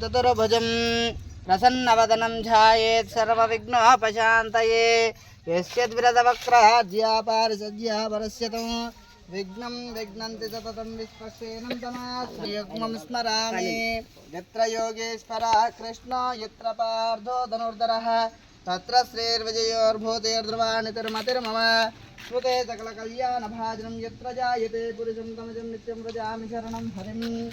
चतुर्भुजं प्रसन्नवदनं ध्यायेत् सर्वविघ्नोपशान्तये। यस्यद्विरदवक्राज्यापारिसज्या परस्यतं विघ्नं विघ्नन्ति सततं विश्वसेनं तमास्मयुग्मं स्मरामि यत्र योगेश्वरः कृष्णो, यत्र पार्थो धनुर्धरः, तत्र श्रीर्विजयोर्भूतेर्ध्रुवाणि तिर्मतिर्मम श्रुते सकलकल्याणभाजनं यत्र जायते, पुरुषं तमजं नित्यं व्रजामि शरणं हरिम्।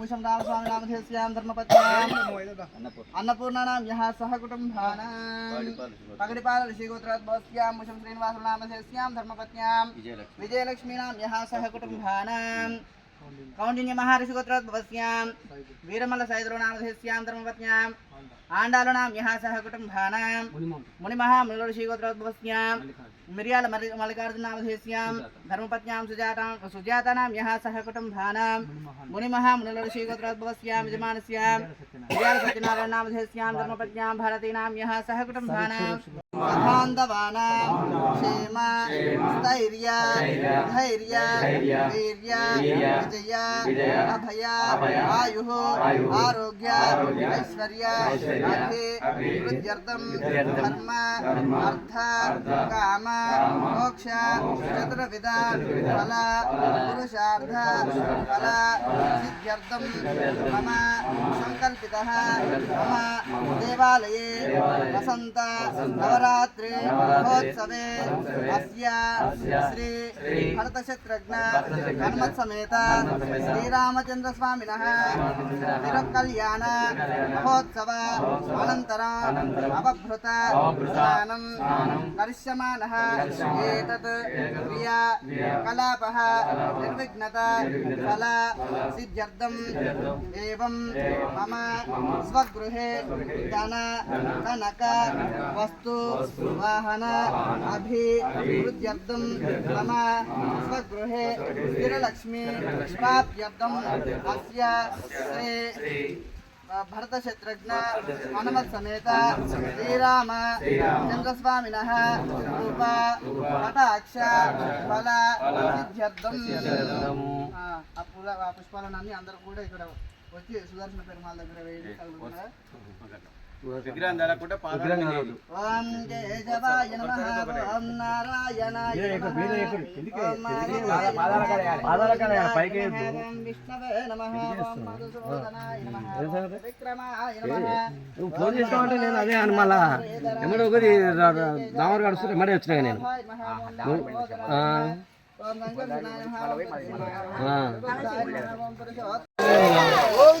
ృషం రామస్వామి నామధేయస్యాం ధర్మపత్యాం అన్నపూర్ణాం యహ సహ కుటుంబానాం. పగడిపాల ఋషిగోత్రాత్ భవస్యాం ముషం శ్రీనివాస నామధేయస్యాం ధర్మపత్యాం విజయలక్ష్మీనాం యహ సహ కుటుంబానాం. कौंडिन्य महर्षि गोत्रोद्भवस्यां वीरमल सैद्रोनामधिस्यां धर्मवत्यां आंडालोनाम यहाँ सह कुटुंबानां मुनिमहा मृलोषि गोत्रोद्भवस्यां मिर्याल मल्लिकार्जुनामधिस्यां धर्मपत्यां सुजातां सुजातानां यहाँ सह कुटुंबानां मुनिमहा मृलोषि गोत्रोद्भवस्यां यजमानस्यां मिर्याल सत्यनारायणनामधिस्यां धर्मपत्यां भारतीनां यहाँ सह कुटुंबानां बान्धवानां क्षेम स्थैर्य धैर्य वीर्य विजय अभय आयुः आरोग्य ऐश्वर्य अभिवृद्ध्यर्थं धर्म अर्थ काम मोक्ष चतुर्विध फल पुरुषार्थ फल सिद्ध्यर्थं मम सङ्कल्पितः मम देवालये वसन्त नवरात्रि महोत्सवे अस्य श्री भरतशत्रुघ्न हनुमत्समेत श्रीरामचन्द्रस्वामिनः तिरुकल्याण महोत्सव अनन्तरम् अवभृत स्नानं करिष्यमाणः एतत् क्रिया कलापः निर्विघ्नता फल सिद्ध्यर्थम् एवं मम स्वगृहे धन कनक वस्तु వాహన అభి వృద్ధ్యర్థం తమ స్వగృహే స్థిరలక్ష్మి ప్రాప్యర్థం అస్య శ్రీ భరత శత్రుఘ్న హనుమత్ సమేత శ్రీరామ చంద్రస్వామిన రూప పటాక్ష ఫల సిద్ధ్యర్థం ఆ పూల ఆ పుష్పాలన్నీ అందరూ కూడా ఇక్కడ వచ్చి సుదర్శన పెరుమాళ దగ్గర వేయండి ఫోన్ చేస్తామంటే నేను అదే అని మళ్ళా ఎమ్మడి ఒకటి దామర్ గడుస్తుంటే ఎమ్మడే వచ్చినా నేను ఓం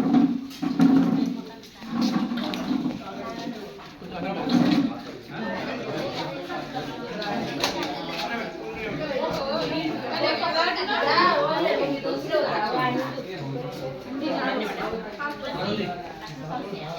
方便。